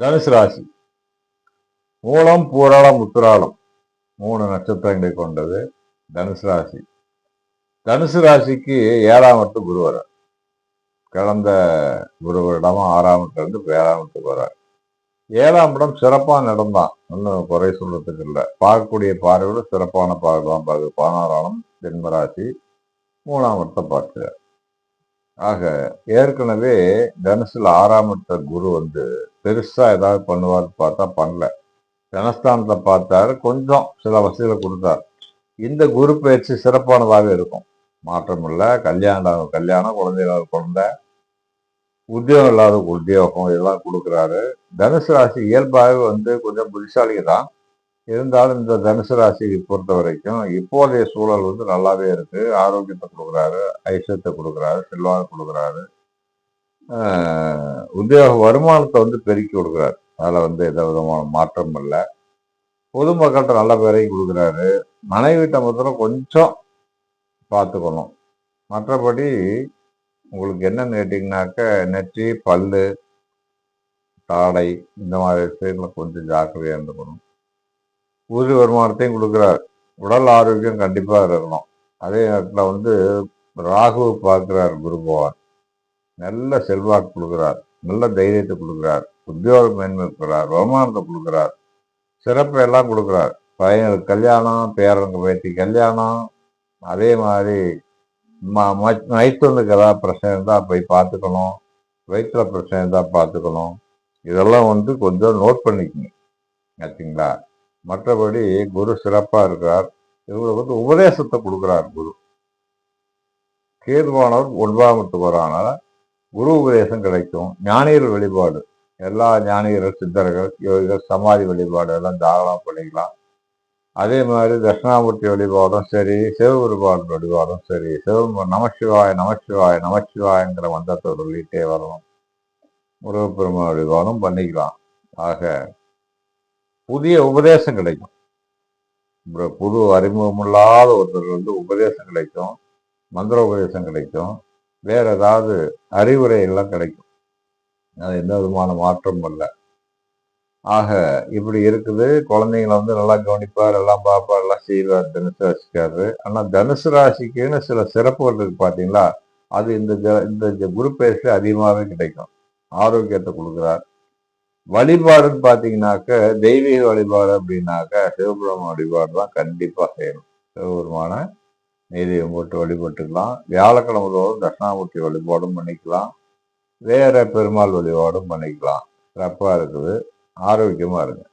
தனுசு ராசி. மூலம் பூராளம் உத்திராளம். மூணு நட்சத்திரங்களை கொண்டது தனுசு ராசி. தனுசு ராசிக்கு ஏழாம் எட்டு குரு வர கடந்த குரு வருடமா ஆறாம் இருந்து ஏழாம் எட்டுக்கு வரார். ஏழாம் இடம் சிறப்பாக நடந்தான் ஒன்றும் குறை சொல்றதுக்கு இல்லை. பார்க்கக்கூடிய பார்வையோட சிறப்பான பார்வை தான். பார்க்குது பதினாறாம் ஜென்மராசி மூணாம் இடத்தை பார்க்கிறார். ஆக ஏற்கனவே தனுசில் ஆறாம் இடத்த குரு வந்து பெருசாக ஏதாவது பண்ணுவார்னு பார்த்தா பண்ணல. தனஸ்தானத்தை பார்த்தாரு கொஞ்சம் சில வசதிகளை கொடுத்தார். இந்த குரு பயிற்சி சிறப்பானதாக இருக்கும். மாற்றம் இல்லை கல்யாணம் கல்யாணம் குழந்தைகளாக குழந்தை உத்தியோகம் இல்லாத உத்தியோகம் இதெல்லாம் கொடுக்குறாரு. தனுசு ராசி இயல்பாகவே வந்து கொஞ்சம் புத்திசாலி தான் இருந்தாலும் இந்த தனுசு ராசியை பொறுத்த வரைக்கும் இப்போதைய சூழல் வந்து நல்லாவே இருக்கு. ஆரோக்கியத்தை கொடுக்குறாரு ஐஸ்வர்யத்தை கொடுக்குறாரு செல்வாக்கு கொடுக்குறாரு. உத்தியோக வருமானத்தை வந்து பெருக்கி கொடுக்குறாரு. அதில் வந்து எந்த விதமான மாற்றம் இல்லை. பொதுமக்கள்கிட்ட நல்ல பேரையும் கொடுக்குறாரு. மனைவிட்ட மாத்திரம் கொஞ்சம் பார்த்துக்கணும் மற்றபடி உங்களுக்கு என்னன்னு கேட்டிங்கனாக்க நெற்றி பல்லு தாடை இந்த மாதிரி விஷயங்களில் கொஞ்சம் ஜாக்கிரதையாக இருந்துக்கணும். ஊதி வருமானத்தையும் கொடுக்குறார். உடல் ஆரோக்கியம் கண்டிப்பாக இருக்கணும். அதே நேரத்தில் வந்து ராகு பார்க்குறார் குரு பகவான். நல்ல செல்வாக்கு கொடுக்குறார் நல்ல தைரியத்தை கொடுக்குறார் உத்தியோக மேன்மை இருக்கிறார் வருமானத்தை கொடுக்குறார் சிறப்பை எல்லாம் கொடுக்குறார். பையனுக்கு கல்யாணம் பேரனுக்கு பேத்தி கல்யாணம் அதே மாதிரி வயிற்றுக்கு ஏதாவது பிரச்சனை இருந்தால் போய் பார்த்துக்கணும் வயிற்றுல பிரச்சனை இருந்தால் பார்த்துக்கணும். இதெல்லாம் வந்து கொஞ்சம் நோட் பண்ணிக்கணும் ஆச்சுங்களா மற்றபடி குரு சிறப்பாக இருக்கிறார். இவங்களுக்கு வந்து உபதேசத்தை கொடுக்குறார் குரு. கேதுவானவர் ஒன்பதாமத்துக்கு வரானால குரு உபதேசம் கிடைக்கும். ஞானியர் வழிபாடு. எல்லா ஞானியர்கள் சித்தர்கள் யோகிகள் சமாதி வழிபாடு எல்லாம் தாராளம் பண்ணிக்கலாம். அதே மாதிரி தட்சிணாமூர்த்தி வழிபாடும் சரி சிவபெருமான் வழிபாடும் சரி சிவ நமசிவாய நமசிவாய நமசிவாயங்கிற மந்தத்தை சொல்லிட்டே வரணும். முருகப்பெருமான் வழிபாடும் பண்ணிக்கலாம். ஆக புதிய உபதேசம் கிடைக்கும். புது அறிமுகமில்லாத ஒருத்தர் வந்து உபதேசம் கிடைக்கும். மந்திர உபதேசம் கிடைக்கும். வேற ஏதாவது அறிவுரை எல்லாம் கிடைக்கும். அது எந்த விதமான மாற்றமும் இல்லை. ஆக இப்படி இருக்குது. குழந்தைங்களை வந்து நல்லா கவனிப்பார். எல்லாம் பார்ப்பார். எல்லாம் செய்வார். தனுசு ராசிக்காரு ஆனால் தனுசு ராசிக்குன்னு சில சிறப்புகள் இருக்கு பார்த்தீங்களா அது இந்த இந்த குரு பயிற்சி அதிகமாகவே கிடைக்கும். ஆரோக்கியத்தை கொடுக்குறார். வழிபாடுன்னு பார்த்தீங்கன்னாக்க தெய்வீக வழிபாடு அப்படின்னாக்க சிவபெருமான வழிபாடு தான் கண்டிப்பாக செய்யணும். சிவபெருமான நீதியம் போட்டு வழிபட்டுக்கலாம். வியாழக்கிழமை தோறும் தட்சிணாமூர்த்தி வழிபாடும் பண்ணிக்கலாம். வேற பெருமாள் வழிபாடும் பண்ணிக்கலாம். சிறப்பாக இருக்குது. ஆரோக்கியமாக இருங்க.